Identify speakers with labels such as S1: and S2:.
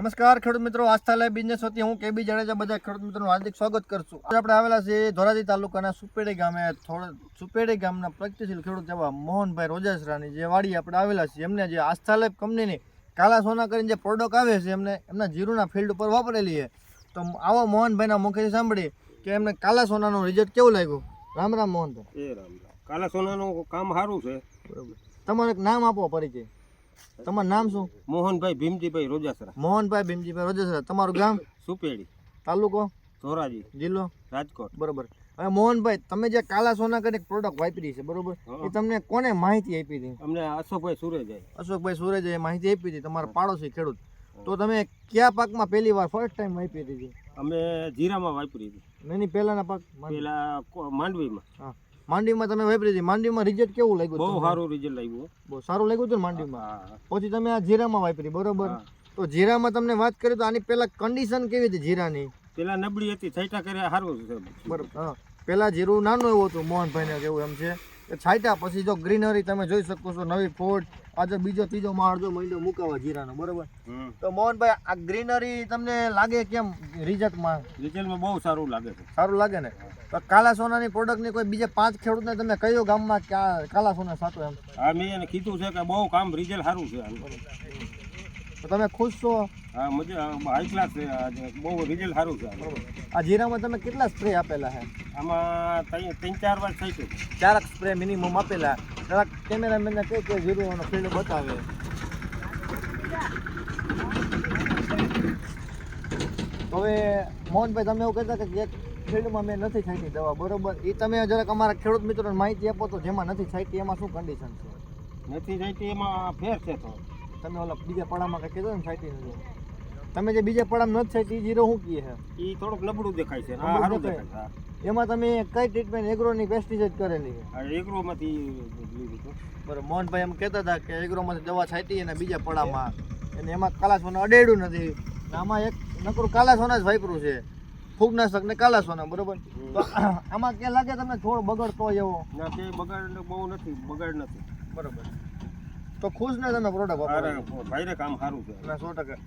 S1: નમસ્કાર ખેડૂત મિત્રો. આસ્થા લાઈવ બિઝનેસ વતી હું કેબી જાડેજા બધા ખેડૂત મિત્રોનું હાર્દિક સ્વાગત કરશું આજે આપણે આવેલા છીએ ધોરાજી તાલુકાના સુપેડી ગામે થોડા સુપેડી ગામના પ્રગતિશીલ ખેડૂત એવા મોહનભાઈ રોજાસરાની જે વાડી આપણે આવેલા છીએ. એમને જે આસ્થા લાઈવ કંપનીની કાલા સોના કરીને જે પ્રોડક્ટ આવે છે એમને એમના જીરુના ફિલ્ડ ઉપર વાપરેલી છે. તો આવો મોહનભાઈના મુખેથી સાંભળી કે એમને કાલા સોનાનું રિઝલ્ટ કેવું લાગ્યું? રામ રામ મોહનભાઈ.
S2: એ રામ રામ. કાલા સોનાનું કામ સારું છે.
S1: બરાબર. તમારું એક નામ આપો પરિચય. તમારું નામ શું?
S2: મોહનભાઈ ભીમજીભાઈ રોજાસરા.
S1: મોહનભાઈ ભીમજીભાઈ રોજાસરા. તમારું ગામ?
S2: સુપેડી.
S1: તાલુકો?
S2: ધોરાજી.
S1: જિલ્લો?
S2: રાજકોટ.
S1: બરોબર. હવે મોહનભાઈ તમે જે કાલા સોના કરીને પ્રોડક્ટ વાપરી છે બરોબર? એ તમને કોને માહિતી આપી હતી?
S2: અમને અશોકભાઈ સુરેજાઈ
S1: અશોકભાઈ સુરેજે માહિતી આપી હતી તમારા પાડોશી ખેડૂત. તો તમે કયા પાકમાં પહેલી વાર ફર્સ્ટ ટાઈમ વાપરી હતી?
S2: અમે જીરામાં વાપરી હતી.
S1: નહીં પહેલાના પાક?
S2: પહેલા માંડવીમાં.
S1: હા. માંડવીમાં તમે વાપરી માંડવીમાં રિઝલ્ટ કેવું લાગ્યું
S2: બહુ સારું રિઝલ્ટ લાગ્યું
S1: બહુ સારું લાગ્યું હતું ને માંડવીમાં? પછી તમે આ જીરામાં વાપરી બરોબર? તો જીરામાં તમને વાત કરી તો આની પહેલા કન્ડિશન કેવી હતી જીરાની?
S2: પેલા નબળી હતી થઈટા કર્યા સારું
S1: બરોબર હા. પહેલા જીરું નાનું એવું હતું મોહનભાઈને કેવું એમ છે. કે છાંટ્યા પછી જો ગ્રીનરી તમે જોઈ શકો છો નવી ફોડ આજે બીજો ત્રીજો માળ જો મહિનો મુકાવા જીરાનો બરોબર? તો મોહનભાઈ આ ગ્રીનરી તમને લાગે કેમ રિઝલ્ટમાં
S2: રિઝલ્ટમાં બહુ સારું લાગે છે.
S1: સારું લાગે ને? તો કાલા સોનાની પ્રોડક્ટની કોઈ બીજા પાંચ ખેડૂતને તમે કયો ગામમાં કાલા સોના સાચો એમ?
S2: હા મેં એને કીધું છે કે બહુ કામ રિઝલ્ટ સારું છે.
S1: તો તમે ખુશ છો?
S2: હા મજા હાઈ ક્લાસ છે. બહુ રિઝલ્ટ સારું છે.
S1: આ જીરામાં તમે કેટલા સ્પ્રે આપેલા છે?
S2: આમાં ત્રણ ત્રણ ચાર વાર થઈ છે
S1: ચારક સ્પ્રે મિનિમમ આપેલા. જરાક કેમેરામેનને કહે કે જીરુનો ફિલ્ડ બતાવે. હવે મોહનભાઈ તમે એવું કહેતા કે એક ફિલ્ડમાં મેં નથી છાંટી દવા. બરોબર? એ તમે જરાક અમારા ખેડૂત મિત્રોને માહિતી આપો તો જેમાં નથી છાંટી એમાં શું કન્ડિશન છે?
S2: નથી છાંટી એમાં ફેર છે તો.
S1: તમે ઓલા બીજા પડામાં કઈ કીધું ને છાંટી નથી તમે જે બીજા પડામાં નથી એ જીરો શું કીએ છે?
S2: એ થોડુંક નબળું દેખાય છે સારું
S1: દેખાય. એમાં તમે કઈ ટ્રીટમેન્ટ એગ્રોની પેસ્ટિસાઇડ કરેલી છે?
S2: એગ્રોમાંથી લીધું
S1: બરાબર મોહનભાઈ એમ કહેતા હતા કે એગ્રોમાંથી દવા છાંટી અને બીજા પડામાં. અને એમાં કાલા સોના અડેડું નથી. આમાં એક નકરું કાલા સોના જ વાપરું છે. ફૂગનાશક ને કાલા સોના બરોબર તો આમાં કે લાગે તમને? થોડો બગડતો એવો.
S2: ના તે બગાડ બહુ નથી બગાડ નથી.
S1: બરોબર. તો ખુશ ને તમે પ્રોડક્ટ વાપરો
S2: ભાઈને કામ સારું છે.
S1: સો ટકા.